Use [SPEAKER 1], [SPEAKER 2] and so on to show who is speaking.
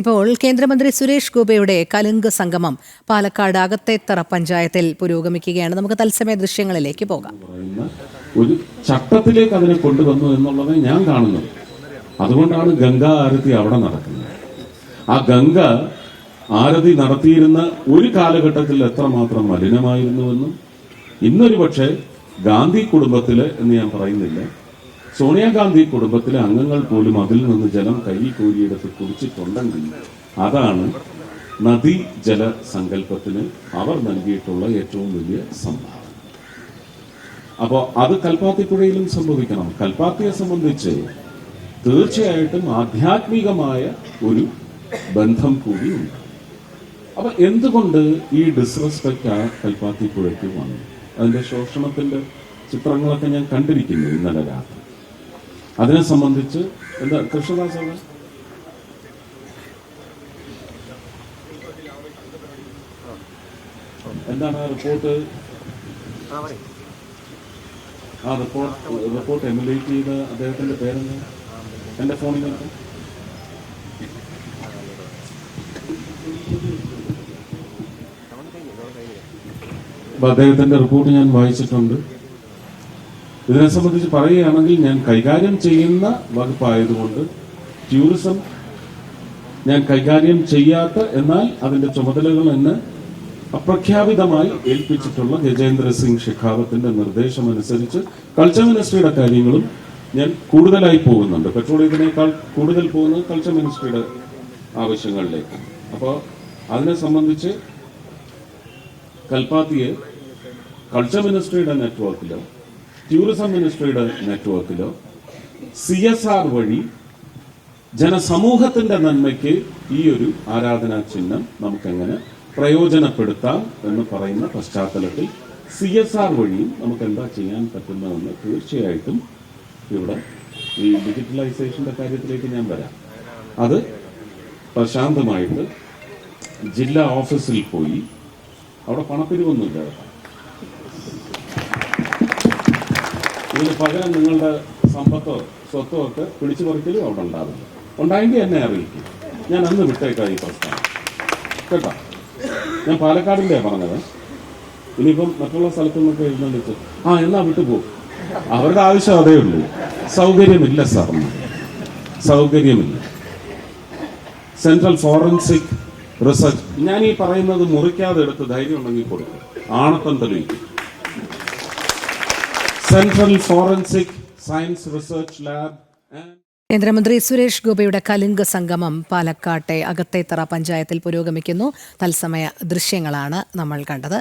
[SPEAKER 1] ഇപ്പോൾ കേന്ദ്രമന്ത്രി സുരേഷ് ഗോപയുടെ കലുങ്ക് സംഗമം പാലക്കാട് അകത്തേത്തറ പഞ്ചായത്തിൽ പുരോഗമിക്കുകയാണ്. നമുക്ക് തത്സമയ ദൃശ്യങ്ങളിലേക്ക് പോകാം.
[SPEAKER 2] ഒരു ചട്ടത്തിലേക്ക് അതിനെ കൊണ്ടുവന്നു എന്നുള്ളത് ഞാൻ കാണുന്നു അതുകൊണ്ടാണ് ഗംഗാ ആരതി അവിടെ നടക്കുന്നത്. ആ ഗംഗ ആരതി നടത്തിയിരുന്ന ഒരു കാലഘട്ടത്തിൽ എത്രമാത്രം മലിനമായിരുന്നുവെന്നും ഇന്നൊരു പക്ഷേ ഗാന്ധി കുടുംബത്തിലെ എന്ന് ഞാൻ പറയുന്നില്ല. സോണിയാഗാന്ധി കുടുംബത്തിലെ അംഗങ്ങൾ പോലും അതിൽ നിന്ന് ജലം കയ്യിൽ കോരിയെടുത്ത് കുടിച്ചിട്ടുണ്ടെങ്കിൽ അതാണ് നദീ ജല സങ്കല്പത്തിന് അവർ നൽകിയിട്ടുള്ള ഏറ്റവും വലിയ സംഭാവന. അപ്പോൾ അത് കൽപ്പാത്തിപ്പുഴയിലും സംഭവിക്കണം. കൽപ്പാത്തിയെ സംബന്ധിച്ച് തീർച്ചയായിട്ടും ആധ്യാത്മികമായ ഒരു ബന്ധം കൂടിയുണ്ട് അപ്പൊ എന്തുകൊണ്ട് ഈ ഡിസ്റെസ്പെക്ട് ആ കൽപ്പാത്തിപ്പുഴയ്ക്ക് വന്നു? അതിന്റെ ശോഷണത്തിന്റെ ചിത്രങ്ങളൊക്കെ ഞാൻ കണ്ടിരിക്കുന്നു ഇന്നലെ രാത്രി. അതിനെ സംബന്ധിച്ച് എന്താ കൃഷ്ണദാസ് എന്താണ് റിപ്പോർട്ട്? ആ റിപ്പോർട്ട് റിപ്പോർട്ട് എമുലേറ്റ് ചെയ്ത അദ്ദേഹത്തിന്റെ പേരെന്താ? എന്റെ ഫോണിൽ നിന്ന് അദ്ദേഹത്തിന്റെ റിപ്പോർട്ട് ഞാൻ വായിച്ചിട്ടുണ്ട്. ഇതിനെ സംബന്ധിച്ച് പറയുകയാണെങ്കിൽ ഞാൻ കൈകാര്യം ചെയ്യുന്ന വകുപ്പായതുകൊണ്ട് ടൂറിസം ഞാൻ കൈകാര്യം ചെയ്യാത്ത എന്നാൽ അതിന്റെ ചുമതലകൾ എന്നെ അപ്രഖ്യാപിതമായി ഏൽപ്പിച്ചിട്ടുള്ള ഗജേന്ദ്ര സിംഗ് ഷെഖാവത്തിന്റെ നിർദ്ദേശമനുസരിച്ച് കൾച്ചർ മിനിസ്ട്രിയുടെ കാര്യങ്ങളും ഞാൻ കൂടുതലായി പോകുന്നുണ്ട്. പെട്രോളിയത്തിനേക്കാൾ കൂടുതൽ പോകുന്നത് കൾച്ചർ മിനിസ്ട്രിയുടെ ആവശ്യങ്ങളിലേക്ക്. അപ്പോൾ അതിനെ സംബന്ധിച്ച് കൽപ്പാത്തിയെ കൾച്ചർ മിനിസ്ട്രിയുടെ നെറ്റ്വർക്കിലോ ടൂറിസം മിനിസ്ട്രിയുടെ നെറ്റ്വർക്കിലോ സി എസ് ആർ വഴി ജനസമൂഹത്തിന്റെ നന്മയ്ക്ക് ഈ ഒരു ആരാധനാ ചിഹ്നം നമുക്കെങ്ങനെ പ്രയോജനപ്പെടുത്താം എന്ന് പറയുന്ന പശ്ചാത്തലത്തിൽ സി എസ് ആർ വഴിയും നമുക്ക് എന്താ ചെയ്യാൻ പറ്റുന്നതെന്ന് തീർച്ചയായിട്ടും ഇവിടെ ഈ ഡിജിറ്റലൈസേഷന്റെ കാര്യത്തിലേക്ക് ഞാൻ വരാം. അത് പ്രശാന്തമായിട്ട് ജില്ലാ ഓഫീസിൽ പോയി അവിടെ പണപ്പിരിവൊന്നുമില്ല ഇതിന് പകരം നിങ്ങളുടെ സമ്പത്തോ സ്വത്തോ ഒക്കെ പിടിച്ചു പറിക്കലും അവിടെ ഉണ്ടാവില്ല. ഉണ്ടായെങ്കിൽ എന്നെ അറിയിക്കും. ഞാൻ അന്ന് വിട്ടേക്കാം ഈ പ്രസ്ഥാനം. കേട്ടോ? ഞാൻ പാലക്കാടിന്റെ പറഞ്ഞത്. ഇനിയിപ്പം മറ്റുള്ള സ്ഥലത്തു നിന്നൊക്കെ എഴുന്നള്ളിച്ച് ആ എന്നാ വിട്ടുപോകും അവരുടെ ആവശ്യം അതേ ഉള്ളൂ. സൗകര്യമില്ല സാർ. സൗകര്യമില്ല. Central forensic research. ഞാൻ ഈ പറയുന്നത് മുറിക്കാതെ എടുത്ത് ധൈര്യം ഉണ്ടെങ്കിൽ കൊടുക്കും. ആണത്തം തെളിയിക്കും. Central forensic science research lab
[SPEAKER 1] കേന്ദ്രമന്ത്രി സുരേഷ് ഗോപയുടെ കലിംഗ സംഗമം പാലക്കാട്ടെ അകത്തേത്തറ പഞ്ചായത്തിൽ പുരോഗമിക്കുന്നു. തത്സമയ ദൃശ്യങ്ങളാണ് നമ്മൾ കണ്ടത്.